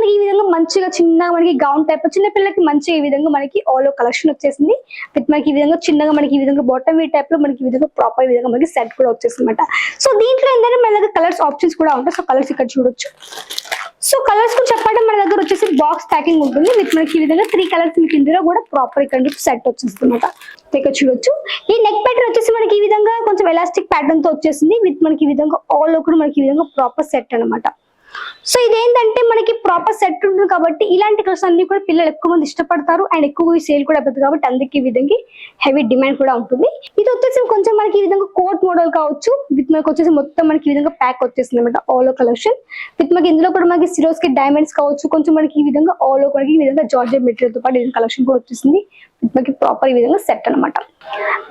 మనకి ఈ విధంగా మంచిగా చిన్నగా మనకి గౌన్ టైప్ చిన్న పిల్లలకి మంచిగా ఈ విధంగా మనకి ఆల్ కలెక్షన్ వచ్చేసింది విత్ మనకి ఈ విధంగా చిన్నగా మనకి ఈ విధంగా బాటమ్ వీ టైప్లో మనకి ఈ విధంగా ప్రాపర్ ఈ విధంగా మనకి సెట్ కూడా వచ్చేసింది అనమాట సో దీంట్లో ఏంటంటే మన దగ్గర కలర్స్ ఆప్షన్స్ కూడా ఉంటాయి సో కలర్స్ ఇక్కడ చూడొచ్చు సో కలర్స్కు చెప్పండి మన దగ్గర వచ్చేసి బాక్స్ ప్యాకింగ్ ఉంటుంది విత్ మనకి ఈ విధంగా త్రీ కలర్స్ మీకు ఇందులో కూడా ప్రాపర్ ఇక్కడ సెట్ వచ్చేస్తుంది అనమాట ఇక్కడ చూడొచ్చు ఈ నెక్ ప్యాటర్న్ వచ్చేసి మనకి ఈ విధంగా కొంచెం ఎలాస్టిక్ ప్యాటర్న్తో వచ్చేసింది విత్ మనకి ఈ విధంగా ఆల్ కూడా మనకి ఈ విధంగా ప్రాపర్ సెట్ అన్నమాట సో ఇదేంటంటే మనకి ప్రాపర్ సెట్ ఉంటుంది కాబట్టి ఇలాంటి కలర్స్ అన్ని కూడా పిల్లలు ఎక్కువ మంది ఇష్టపడతారు. అండ్ ఎక్కువ సేల్ కూడా అవుతుంది కాబట్టి అందుకే ఈ విధంగా హెవీ డిమాండ్ కూడా ఉంటుంది. ఇది వచ్చేసి కొంచెం మనకి ఈ విధంగా కోట్ మోడల్ కావచ్చు. విత్ మనకి వచ్చేసి మొత్తం మనకి ఈ విధంగా ప్యాక్ వచ్చేసింది అనమాట ఆలో కలెక్షన్ విత్ మనకి ఇందులో కూడా మనకి సిరోస్కి డైమండ్స్ కావచ్చు. కొంచెం మనకి ఈ విధంగా ఆల్ కూడా ఈ విధంగా జార్జెట్ మెటీరియల్తో పాటు కలెక్షన్ కూడా వచ్చేసింది. మనకి ప్రాపర్ ఈ విధంగా సెట్ అన్నమాట.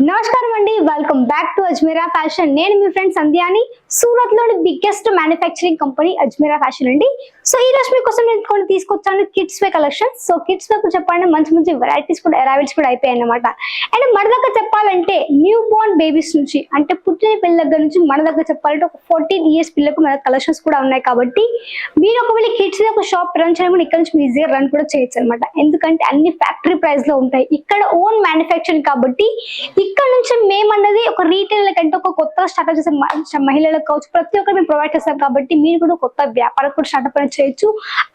నమస్కారం అండి. Welcome back to Ajmera fashion నేను మీ ఫ్రెండ్ సంధ్యాని. సూరత్లోని biggest manufacturing company Ajmera fashion అండి సో ఈ రోజు మీకోసం నేను కొన్ని తీసుకొచ్చాను kids wear collection so kids wear చెప్పండి మంచి మంచి వెరైటీస్ కూడా అరైవల్స్ కూడా అయిపోయాయి అనమాట అండ్ మన దగ్గర చెప్పాలంటే న్యూ బోర్న్ బేబీస్ నుంచి అంటే పుట్టిన పిల్లల దగ్గర నుంచి మన దగ్గర చెప్పాలంటే ఒక ఫోర్టీన్ ఇయర్స్ పిల్లలకు మన కలెక్షన్స్ కూడా ఉన్నాయి కాబట్టి మీరు ఒకవేళ కిడ్స్ ఒక షాప్ రన్ చేయడం ఇక్కడ నుంచి మీరు ఈజీగా రన్ కూడా చేయొచ్చు అనమాట ఎందుకంటే అన్ని ఫ్యాక్టరీ ప్రైస్లో ఉంటాయి. ఇక్కడ ఓన్ మ్యానుఫ్యాక్చరింగ్ కాబట్టి ఇక్కడ నుంచి మేమన్నది ఒక రీటైల్ కంటే ఒక కొత్త స్టార్ట్అప్ చేసే మహిళలకు కావచ్చు ప్రతి ఒక్కరు మేము ప్రొవైడ్ చేస్తాం కాబట్టి మీరు కూడా కొత్త వ్యాపారం కూడా స్టార్ట్అప్ అనేది చేయొచ్చు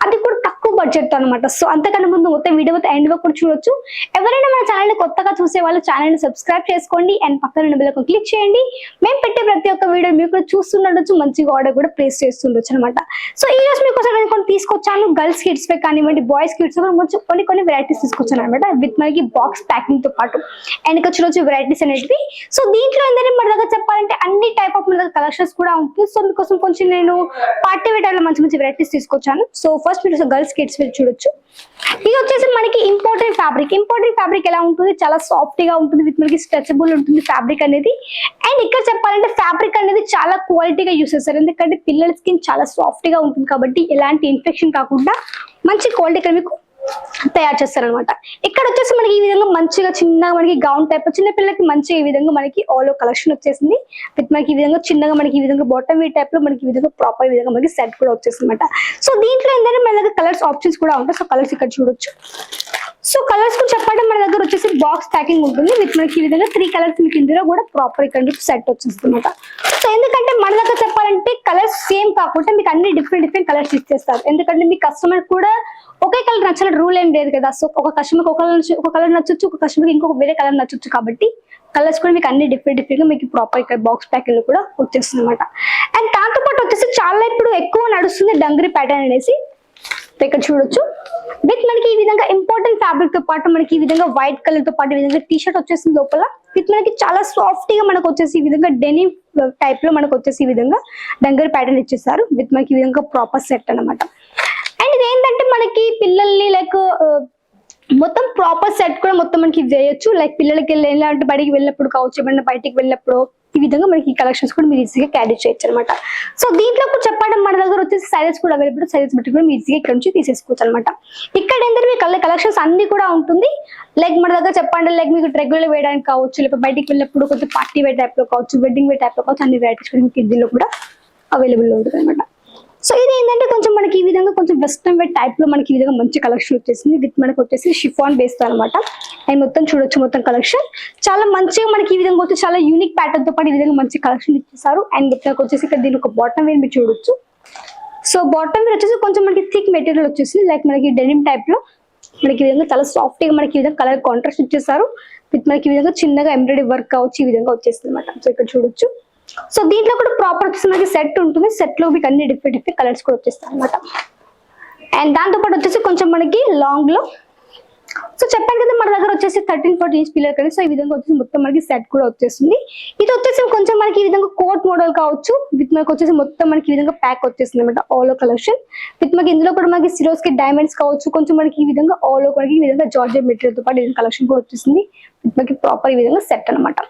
అది కూడా తక్కువ బడ్జెట్ అనమాట సో అంతకన్నా ముందు మొత్తం వీడియో ఎండ్ వరకు కూడా చూడొచ్చు. ఎవరైనా మన ఛానల్ కొత్తగా చూసే వాళ్ళు ఛానల్ని సబ్స్క్రైబ్ చేసుకోండి. అండ్ పక్కన ఉన్న క్లిక్ చేయండి. మేము పెట్టే ప్రతి ఒక్క వీడియో మీరు కూడా చూస్తుండొచ్చు మంచిగా ఆర్డర్ కూడా ప్లేస్ చేస్తుండొచ్చు అనమాట సో ఈ రోజు మీకోసం కొన్ని తీసుకొచ్చాను. గర్ల్స్ కిడ్స్ పై కానివ్వండి బాయ్స్ కిడ్స్ కొంచెం కొన్ని కొన్ని వెరైటీస్ తీసుకొచ్చాను అనమాట విత్ మనకి బాక్స్ ప్యాకింగ్తో పాటు. అండ్ ఇక్కడ చూడొచ్చు వెరైటీస్ అనేటివి. సో దీంట్లో ఏంటంటే మన దగ్గర చెప్పాలంటే అన్ని టైప్ ఆఫ్ మన దగ్గర కలెక్షన్స్ కూడా ఉంటుంది సో మీకోసం కొంచెం నేను పార్టీ వేటర్ మంచి మంచి వెరైటీస్ తీసుకొచ్చాను. సో ఫస్ట్ మీరు గర్ల్స్ కిడ్స్ మీరు చూడొచ్చు. ఇది వచ్చేసి మనకి ఇంపోర్టెడ్ ఫ్యాబ్రిక్. ఇంపోర్టెడ్ ఫ్యాబ్రిక్ ఎలా ఉంటుంది? చాలా సాఫ్ట్గా ఉంటుంది విత్ మనకి స్ట్రెచబుల్ ఉంటుంది ఫ్యాబ్రిక్ అనేది. అండ్ ఇక్కడ చెప్పాలంటే ఫ్యాబ్రిక్ అనేది చాలా క్వాలిటీగా యూస్ చేస్తారు. ఎందుకంటే పిల్లల స్కిన్ చాలా సాఫ్ట్గా ఉంటుంది కాబట్టి ఎలాంటి ఇన్ఫెక్షన్ కాకుండా మంచి క్వాలిటీ మీకు తయారు చేస్తారనమాట ఇక్కడ వచ్చేసి మనకి ఈ విధంగా మంచిగా చిన్నగా మనకి గౌన్ టైప్ చిన్న పిల్లలకి మంచిగా ఈ విధంగా మనకి ఆల్ కలెక్షన్ వచ్చేసింది. విత్ మనకి ఈ విధంగా చిన్నగా మనకి ఈ విధంగా బాటమ్ వీ టైప్లో మనకి ఈ విధంగా ప్రాపర్ విధంగా మనకి సెట్ కూడా వచ్చేస్తుంది అనమాట సో దీంట్లో ఏంటంటే మన దగ్గర కలర్స్ ఆప్షన్స్ కూడా ఉంటాయి. సో కలర్స్ ఇక్కడ చూడొచ్చు. సో కలర్స్కు చెప్పండి మన దగ్గర వచ్చేసి బాక్స్ ప్యాకింగ్ ఉంటుంది. విత్ మనకి ఈ విధంగా త్రీ కలర్స్ మీకు ఇందులో కూడా ప్రాపర్ ఇక్కడ సెట్ వచ్చేస్తుంది అనమాట సో ఎందుకంటే మన దగ్గర చెప్పాలంటే కలర్స్ సేమ్ కాకుండా మీకు అన్ని డిఫరెంట్ డిఫరెంట్ కలర్స్ ఇచ్చేస్తారు ఎందుకంటే మీ కస్టమర్ కూడా ఒకే కలర్ నచ్చిన రూల్ ఏం లేదు కదా. సో ఒక కస్టమర్ ఒక కలర్ ఒక కలర్ నచ్చొచ్చు ఒక కస్టమర్ ఇంకొక వేరే కలర్ నచ్చొచ్చు కాబట్టి కలర్స్ కూడా మీకు అన్ని డిఫరెంట్ డిఫరెంట్గా మీకు ప్రాపర్ ఇక్కడ బాక్స్ ప్యాకింగ్ కూడా వచ్చేస్తుంది అనమాట అండ్ దాంతో పాటు వచ్చేసి చాలా ఇప్పుడు ఎక్కువ నడుస్తుంది డంగరీ ప్యాటర్న్ అనేసి ఇక్కడ చూడొచ్చు. విత్ మనకి ఈ విధంగా ఇంపార్టెంట్ ఫ్యాబ్రిక్తో పాటు మనకి ఈ విధంగా వైట్ కలర్తో పాటు ఈ విధంగా టీ షర్ట్ వచ్చేసింది లోపల. విత్ మనకి చాలా సాఫ్ట్గా మనకు వచ్చేసి ఈ విధంగా డెనిమ్ టైప్లో మనకు వచ్చేసి ఈ విధంగా డంగర్ ప్యాటర్న్ ఇచ్చేసారు. విత్ మనకి ఈ విధంగా ప్రాపర్ సెట్ అన్నమాట. అండ్ ఇది ఏంటంటే మనకి పిల్లల్ని లైక్ మొత్తం ప్రాపర్ సెట్ కూడా మొత్తం మనకి ఇది చేయొచ్చు. లైక్ పిల్లలకి వెళ్ళి ఎలాంటి బడికి వెళ్ళినప్పుడు కావచ్చు ఏమన్నా బయటికి వెళ్ళినప్పుడు ఈ విధంగా మనకి ఈ కలెక్షన్స్ కూడా మీరు ఈజీగా క్యారీ చేయొచ్చు అనమాట సో దీంట్లో కూడా చెప్పడం మన దగ్గర వచ్చేసి సైజెస్ కూడా అవైలబుల్ సైజెస్ బట్టి కూడా మీరు ఈజీగా ఇక్కడ నుంచి తీసేసుకోవచ్చు అనమాట ఇక్కడ ఏంటంటే మీకు కలెక్షన్స్ అన్ని కూడా ఉంటుంది. లైక్ మన దగ్గర చెప్పండి లైక్ మీకు రెగ్యులర్ వేయడానికి కావచ్చు లేకపోతే బయటికి వెళ్ళినప్పుడు కొంచెం పార్టీ వేర్ టైప్లో కావచ్చు వెడ్డింగ్ వేర్ టైప్లో కావచ్చు అన్ని వెరైటీస్ కూడా మీకు ఇందులో కూడా అవైలబుల్ ఉంటుంది అనమాట సో ఇది ఏంటంటే కొంచెం మనకి ఈ విధంగా కొంచెం వెస్ట్రన్ వేర్ టైప్లో మనకి ఈ విధంగా మంచి కలెక్షన్ వచ్చేసింది విత్ మనకి వచ్చేసి షిఫాన్ బేస్ అనమాట అండ్ మొత్తం చూడొచ్చు మొత్తం కలెక్షన్ చాలా మంచిగా మనకి ఈ విధంగా వచ్చి చాలా యూనిక్ ప్యాటర్న్తో పాటు ఈ విధంగా మంచి కలెక్షన్ ఇచ్చేసారు. అండ్ మొత్తం వచ్చేసి ఇక్కడ దీని ఒక బాటమ్ వేర్ మీరు చూడొచ్చు. సో బాటమ్ వేర్ వచ్చేసి కొంచెం మనకి థిక్ మెటీరియల్ వచ్చేసి లైక్ మనకి డెనిమ్ టైప్లో మనకి ఈ విధంగా చాలా సాఫ్ట్గా మనకి ఈ విధంగా కలర్ కాంట్రాస్ట్ ఇచ్చేసారు. విత్ మనకి ఈ విధంగా చిన్నగా ఎంబ్రాయిడరీ వర్క్ కావచ్చు ఈ విధంగా వచ్చేస్తుంది అనమాట సో ఇక్కడ చూడొచ్చు. సో దీంట్లో కూడా ప్రాపర్ మనకి సెట్ ఉంటుంది. సెట్లో మీకు అన్ని డిఫరెంట్ డిఫరెంట్ కలర్స్ కూడా వచ్చేస్తాయి అనమాట అండ్ దాంతో పాటు వచ్చేసి కొంచెం మనకి లాంగ్లో. సో చెప్పాను కదా మన దగ్గర వచ్చేసి థర్టీన్ ఫోర్టీన్ ఇంచ్ పిల్లర్ కదా సో ఈ విధంగా వచ్చేసి మొత్తం మనకి సెట్ కూడా వచ్చేస్తుంది. ఇది వచ్చేసి కొంచెం మనకి ఈ విధంగా కోట్ మోడల్ కావచ్చు. విత్ మనకి వచ్చేసి మొత్తం మనకి ఈ విధంగా ప్యాక్ వచ్చేస్తుంది అనమాట ఆల్ కలెక్షన్ విత్ మనకి ఇందులో కూడా మనకి సిరోస్కి డైమండ్స్ కావచ్చు. కొంచెం మనకి ఈ విధంగా ఆల్ మనకి ఈ విధంగా జార్జెట్ మెటీరియల్తో పాటు కలెక్షన్ కూడా వచ్చేసింది విత్ మనకి ప్రాపర్ ఈ విధంగా సెట్ అన్నమాట.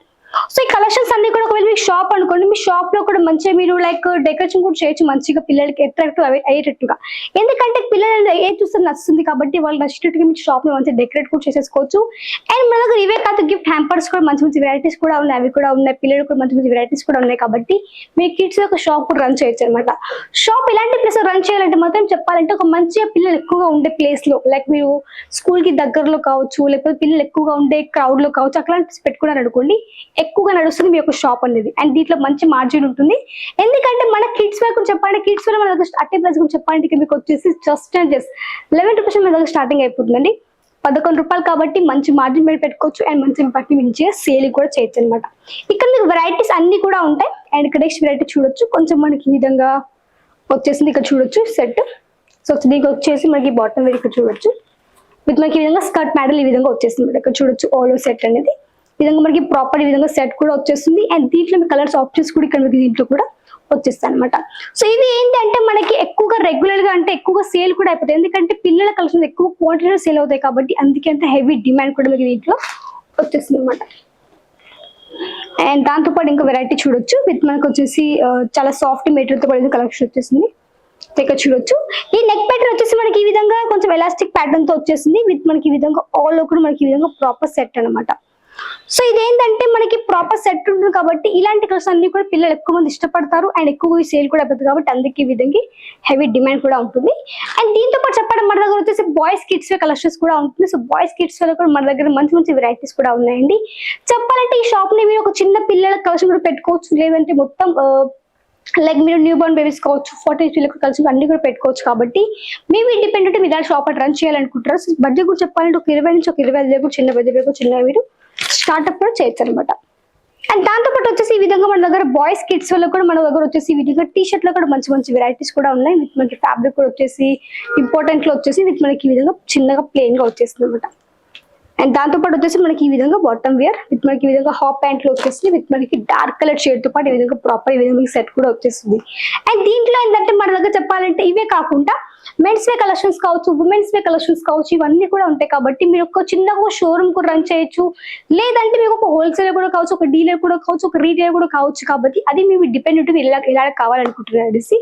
సో ఈ కలెక్షన్స్ అన్ని కూడా ఒకవేళ మీ షాప్ అనుకోండి మీ షాప్లో కూడా మంచిగా మీరు లైక్ డెకరేషన్ కూడా చేయొచ్చు మంచిగా పిల్లలకి అట్రాక్టివ్ అయ్యేటట్టుగా. ఎందుకంటే పిల్లలు ఏ చూస్తే నచ్చుతుంది కాబట్టి వాళ్ళు నచ్చినట్టుగా మీ షాప్లో మంచిగా డెకరేట్ కూడా చేసేసుకోవచ్చు. అండ్ మన దగ్గర ఇవే కాదు గిఫ్ట్ హ్యాంపర్స్ కూడా మంచి మంచి వెరైటీస్ కూడా ఉన్నాయి అవి కూడా ఉన్నాయి పిల్లలు కూడా మంచి మంచి వెరైటీస్ కూడా ఉన్నాయి కాబట్టి మీ కిడ్స్ ఒక షాప్ కూడా రన్ చేయొచ్చు అనమాట షాప్ ఇలాంటి ప్లేస్ రన్ చేయాలంటే మాత్రం చెప్పాలంటే ఒక మంచిగా పిల్లలు ఎక్కువగా ఉండే ప్లేస్లో లైక్ మీరు స్కూల్కి దగ్గరలో కావచ్చు లేకపోతే పిల్లలు ఎక్కువగా ఉండే క్రౌడ్లో కావచ్చు అట్లాంటి పెట్టుకున్నారు అనుకోండి ఎక్కువగా నడుస్తుంది మీ యొక్క షాప్ అనేది. అండ్ దీంట్లో మంచి మార్జిన్ ఉంటుంది. ఎందుకంటే మన కిడ్స్ వేర్ గురించి చెప్పాలంటే కిడ్స్ వేర్ మన దగ్గర అట్టే ప్రైస్ గురించి చెప్పాలంటే మీకు వచ్చేసి just and just eleven rupees మన దగ్గర స్టార్టింగ్ అయిపోతుందండి. పదకొండు రూపాయలు కాబట్టి మంచి మార్జిన్ మీద పెట్టుకోవచ్చు. అండ్ మంచి బట్టి మంచిగా సేల్ కూడా చేయొచ్చు అనమాట ఇక్కడ మీకు వెరైటీస్ అన్ని కూడా ఉంటాయి. అండ్ ఇక్కడ నెక్స్ట్ వెరైటీ చూడొచ్చు. కొంచెం మనకి ఈ విధంగా వచ్చేసింది ఇక్కడ చూడొచ్చు సెట్ సో దీనికి వచ్చేసి మనకి బాటమ్ వేర్ ఇక్కడ చూడొచ్చు. విత్ మనకి ఈ విధంగా స్కర్ట్ మెడల్ ఈ విధంగా వచ్చేసింది. ఇక్కడ చూడొచ్చు ఓలో సెట్ అనేది. విధంగా మనకి ప్రాపర్ ఈ విధంగా సెట్ కూడా వచ్చేస్తుంది. అండ్ దీంట్లో మీ కలర్స్ ఆప్షన్స్ కూడా ఇక్కడ మీకు దీంట్లో కూడా వచ్చేస్తాయి అనమాట సో ఇవి ఏంటంటే మనకి ఎక్కువగా రెగ్యులర్గా అంటే ఎక్కువగా సేల్ కూడా అయిపోతాయి. ఎందుకంటే పిల్లల కలెక్షన్ ఎక్కువ క్వాంటిటీలో సేల్ అవుతాయి కాబట్టి అందుకే అంత హెవీ డిమాండ్ కూడా మీకు దీంట్లో వచ్చేస్తుంది అనమాట అండ్ దాంతోపాటు ఇంకా వెరైటీ చూడొచ్చు. విత్ మనకు వచ్చేసి చాలా సాఫ్ట్ మెటీరియల్తో కూడా కలెక్షన్ వచ్చేసింది. ఇక్కడ చూడొచ్చు. ఈ నెక్ ప్యాటర్న్ వచ్చేసి మనకి ఈ విధంగా కొంచెం ఎలాస్టిక్ ప్యాటర్న్తో వచ్చేసింది. విత్ మనకి ఈ విధంగా ఆల్ కూడా మనకి ఈ విధంగా ప్రాపర్ సెట్ అనమాట సో ఇదేంటంటే మనకి ప్రాపర్ సెట్ ఉంటుంది కాబట్టి ఇలాంటి కలర్స్ అన్ని కూడా పిల్లలు ఎక్కువ మంది ఇష్టపడతారు. అండ్ ఎక్కువ సేల్ కూడా అవుతుంది కాబట్టి అందుకే ఈ విధంగా హెవీ డిమాండ్ కూడా ఉంటుంది. అండ్ దీంతో పాటు చెప్పడం మన దగ్గర వచ్చేసి బాయ్స్ కిడ్స్ కలెక్షన్స్ కూడా ఉంటుంది. సో బాయ్స్ కిడ్స్ కూడా మన దగ్గర మంచి మంచి వెరైటీస్ కూడా ఉన్నాయండి. చెప్పాలంటే ఈ షాప్ని మీరు ఒక చిన్న పిల్లల కలెక్షన్ కూడా పెట్టుకోవచ్చు. లేదంటే మొత్తం లైక్ మీరు న్యూ బోర్న్ బేబీస్ కావచ్చు ఫార్టీ పిల్లలకు కలిసి అన్ని కూడా పెట్టుకోవచ్చు కాబట్టి మేము ఇండిపెండెంట్ మీద ఇలా షాప్ రన్ చేయాలనుకుంటారు సో బడ్జెట్ కూడా చెప్పాలంటే ఒక ఇరవై నుంచి ఒక ఇరవై ఐదు చిన్న బడ్జెట్ వరకు చిన్న మీరు స్టార్ట్అప్ కూడా చేయొచ్చు అనమాట అండ్ దాంతో పాటు వచ్చేసి ఈ విధంగా మన దగ్గర బాయ్స్ కిడ్స్ వల్ల కూడా మన దగ్గర వచ్చేసి ఈ విధంగా టీ షర్ట్లో కూడా మంచి మంచి వెరైటీస్ కూడా ఉన్నాయి. విత్ మనకి ఫ్యాబ్రిక్ కూడా వచ్చేసి ఇంపార్టెంట్లో వచ్చేసి విత్ మనకి ఈ విధంగా చిన్నగా ప్లెయిన్గా వచ్చేసింది అనమాట అండ్ దాంతో పాటు వచ్చేసి మనకి ఈ విధంగా బాటమ్ వేర్ విత్ మనకి ఈ విధంగా హాఫ్ ప్యాంట్లో వచ్చేసి విత్ మనకి డార్క్ కలర్ షేడ్తో పాటు ఈ విధంగా ప్రాపర్ ఈ విధంగా సెట్ కూడా వచ్చేస్తుంది. అండ్ దీంట్లో ఏంటంటే మన దగ్గర చెప్పాలంటే ఇవే కాకుండా మెన్స్ వే కలెక్షన్స్ కావచ్చు ఉమెన్స్ వే కలెక్షన్స్ కావచ్చు ఇవన్నీ కూడా ఉంటాయి కాబట్టి మీరు ఒక చిన్నగా షోరూమ్ కూడా రన్ చేయొచ్చు. లేదంటే మీకు ఒక హోల్సేల్ కూడా కావచ్చు ఒక డీలర్ కూడా కావచ్చు ఒక రీటైలర్ కూడా కావచ్చు కాబట్టి అది మేము డిపెండ్ మీరు ఇలా ఇలా కావాలనుకుంటున్నారు అనేసి.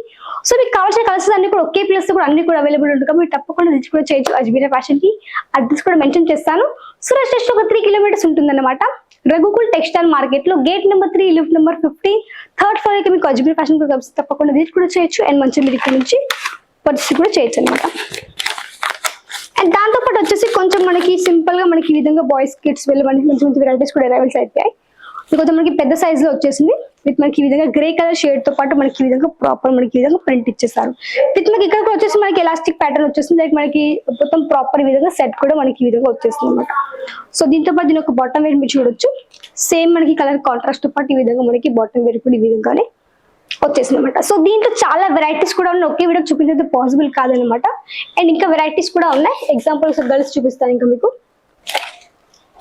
సో మీకు కావాల్సిన కలెక్షన్స్ అన్ని కూడా ఒకే ప్లేస్ కూడా అన్ని కూడా అవైలబుల్ ఉంటుంది కాబట్టి మీరు తప్పకుండా రిచ్ కూడా చేయొచ్చు. అజ్మీరా ఫ్యాషన్కి అడ్రస్ కూడా మెన్షన్ చేస్తాను. సూరజ్ జస్ట్ ఒక త్రీ కిలోమీటర్స్ ఉంటుందన్నమాట. రఘుకుల్ టెక్స్టైల్ మార్కెట్లో gate number three lift number fifty third ఫ్లోర్కి మీకు అజ్మీర్ ఫ్యాషన్ కూడా తప్పకుండా విజిట్ కూడా చేయొచ్చు. అండ్ మంచి మీరు ఇక్కడ నుంచి పర్చేస్ కూడా చేయొచ్చు అనమాట అండ్ దాంతో పాటు వచ్చేసి కొంచెం మనకి సింపుల్గా మనకి ఈ విధంగా బాయ్స్ కిడ్స్ వెళ్ళి మనకి మంచి మంచి వెరైటీస్ కూడా అవైలబుల్స్ అయిపోయాయి. కొంచెం మనకి పెద్ద సైజ్లో వచ్చేసింది. విత్ మనకి ఈ విధంగా గ్రే కలర్ షేడ్తో పాటు మనకి ఈ విధంగా ప్రాపర్ మనకి ఈ విధంగా ప్రింట్ ఇచ్చేసారు. విత్ మనకి ఇక్కడ కూడా వచ్చేసి మనకి ఎలాస్టిక్ ప్యాటర్న్ వచ్చేసింది. లైక్ మనకి మొత్తం ప్రాపర్ ఈ విధంగా సెట్ కూడా మనకి ఈ విధంగా వచ్చేస్తుంది అనమాట సో దీంతో పాటు దీని ఒక బాటమ్ వేర్ మీరు చూడొచ్చు. సేమ్ మనకి కలర్ కాంట్రాస్ట్తో పాటు ఈ విధంగా మనకి బాటమ్ వేర్ కూడా ఈ విధంగానే వచ్చేసింది అనమాట సో దీంట్లో చాలా వెరైటీస్ కూడా ఉన్నాయి. ఒకే వీడియో చూపించేది పాసిబుల్ కాదనమాట అండ్ ఇంకా వెరైటీస్ కూడా ఉన్నాయి. ఎగ్జాంపుల్స్ గర్ల్స్ చూపిస్తాను ఇంకా మీకు.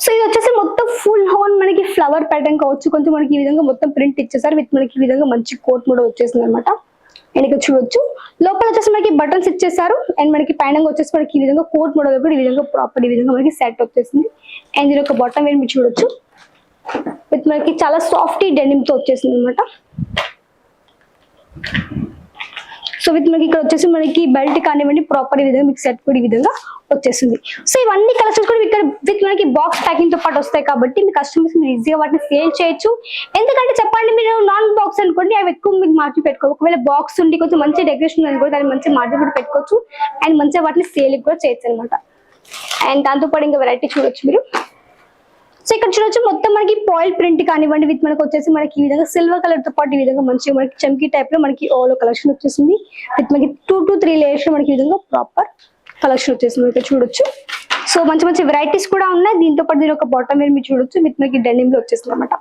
సో ఇది వచ్చేసి మొత్తం ఫుల్ హోన్ మనకి ఫ్లవర్ ప్యాటర్న్ కావచ్చు. కొంచెం మనకి ఈ విధంగా మొత్తం ప్రింట్ ఇచ్చేసారు. విత్ మనకి ఈ విధంగా మంచి కోట్ కూడా వచ్చేసింది అనమాట అండ్ ఇక్కడ చూడొచ్చు. లోపల వచ్చేసి మనకి బటన్స్ ఇచ్చేసారు. అండ్ మనకి పైన వచ్చేసి మనకి ఈ విధంగా కోట్ మోడల్ కూడా ఈ విధంగా ప్రాపర్ ఈ విధంగా మనకి సెట్ వచ్చేసింది. అండ్ దీని ఒక బాటమ్ వేర్ మీరు చూడొచ్చు. విత్ మనకి చాలా సాఫ్ట్ డెనిమ్తో వచ్చేసింది అనమాట సో విత్ మనకి ఇక్కడ వచ్చేసి మనకి బెల్ట్ కానివ్వండి ప్రాపర్ ఈ విధంగా మీకు సెట్ కూడా ఈ విధంగా వచ్చేస్తుంది సో ఇవన్నీ కలెక్షన్స్ కూడా ఇక్కడ విత్ మనకి బాక్స్ ప్యాకింగ్తో పాటు వస్తాయి కాబట్టి మీ కస్టమర్స్ మీరు ఈజీగా వాటిని సేల్ చేయొచ్చు. ఎందుకంటే చెప్పండి మీరు నాన్ బాక్స్ అనుకోండి అవి ఎక్కువ మీకు మార్జిన్ పెట్టుకో ఒకవేళ బాక్స్ ఉండి కొంచెం మంచి డెకరేషన్ అనుకోండి దాన్ని మంచి మార్జిన్ కూడా పెట్టుకోవచ్చు. అండ్ మంచిగా వాటిని సేల్ కూడా చేయొచ్చు అనమాట అండ్ దాంతోపాటు ఇంకా వెరైటీ చూడొచ్చు మీరు. సో ఇక్కడ చూడొచ్చు మొత్తం మనకి పాయిల్ ప్రింట్ కానివ్వండి విత్ మనకి వచ్చేసి మనకి ఈ విధంగా సిల్వర్ కలర్తో పాటు ఈ విధంగా మంచిగా మనకి చమ్కీ టైప్లో మనకి ఓలో కలెక్షన్ వచ్చేసింది. విత్ మనకి టూ టు త్రీ లేయర్స్ మనకి ఈ విధంగా ప్రాపర్ కలెక్షన్ వచ్చేసింది. ఇక్కడ చూడొచ్చు. సో మంచి మంచి వెరైటీస్ కూడా ఉన్నాయి. దీంతో పాటు దీని ఒక బాటమ్ వేర్ మీరు చూడొచ్చు. విత్ మనకి డెనిమ్లో వచ్చేసింది అనమాట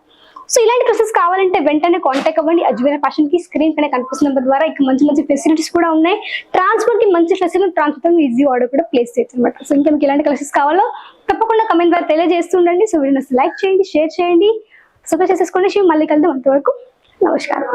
సో ఇలాంటి డ్రెస్సెస్ కావాలంటే వెంటనే కాంటాక్ట్ అవ్వండి. అజ్మీర్ ఫ్యాషన్కి స్క్రీన్ పైన కనిపిస్తున్న నెంబర్ ద్వారా ఇక మంచి మంచి ఫెసిలిటీస్ కూడా ఉన్నాయి. ట్రాన్స్పోర్ట్కి మంచి ఫెసిలిటీ ట్రాన్స్పోర్ట్ ఈజీ ఆర్డర్ కూడా ప్లేస్ చేయొచ్చు అనమాట సో ఇంకా మీకు ఇలాంటి కలెక్షన్స్ కావాలో తప్పకుండా కమెంట్ ద్వారా తెలియజేస్తుండండి సో వీడియోని లైక్ చేయండి షేర్ చేయండి. సబ్స్క్రైబ్ చేసేసుకోండి. మళ్ళీ కలుద్దాం అంతవరకు. నమస్కారం.